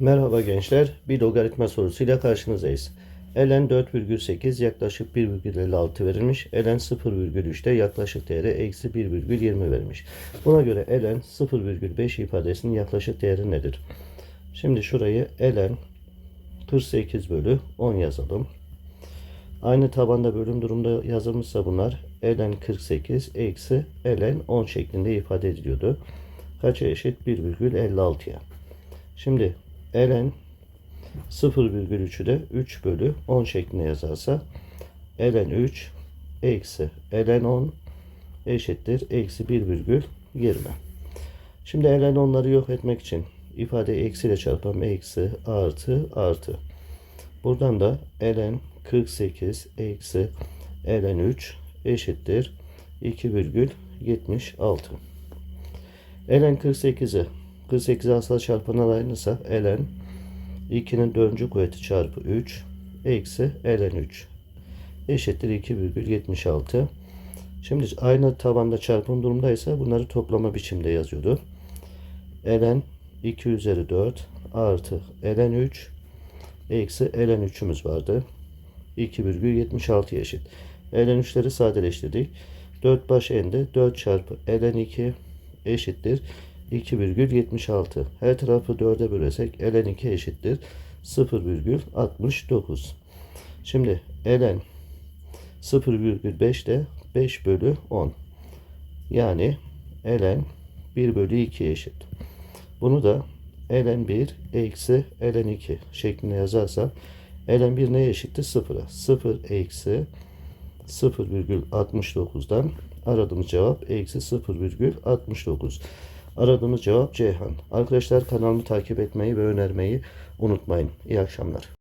Merhaba gençler. Bir logaritma sorusuyla karşınızdayız. ln 4,8 yaklaşık 1,56 verilmiş. ln 0,3'te yaklaşık değeri eksi 1,20 verilmiş. Buna göre ln 0,5 ifadesinin yaklaşık değeri nedir? Şimdi şurayı ln 48 bölü 10 yazalım. Aynı tabanda bölüm durumda yazılmışsa bunlar ln 48 eksi ln 10 şeklinde ifade ediliyordu. Kaça eşit? 1,56'ya. Şimdi ln 0,3'ü de 3 bölü 10 şeklinde yazarsa ln 3 eksi ln 10 eşittir eksi 1,20. Şimdi ln 10'ları yok etmek için ifadeyi eksiyle çarpalım. Eksi artı artı. Buradan da ln 48 eksi ln 3 eşittir 2,76. ln 48'i 48 asal çarpanlar aynıysa ln 2'nin 4. kuvveti çarpı 3 eksi ln 3 eşittir 2,76. Şimdi aynı tabanda çarpım durumdaysa bunları toplama biçimde yazıyordu. ln 2 üzeri 4 artı ln 3 eksi ln 3'ümüz vardı. 2,76 eşit. ln 3'leri sadeleştirdik. 4 baş ende 4 çarpı ln 2 eşittir 2,76. Her tarafı 4'e bölesek ln 2 eşittir 0,69. Şimdi ln 0,5 de 5 bölü 10. Yani ln 1 bölü 2 eşit. Bunu da ln 1 eksi ln 2 şeklinde yazarsam ln 1 neye eşittir? 0'a. 0 eksi 0,69'dan aradığımız cevap eksi 0,69. Aradığımız cevap Ceyhan. Arkadaşlar kanalımı takip etmeyi ve önermeyi unutmayın. İyi akşamlar.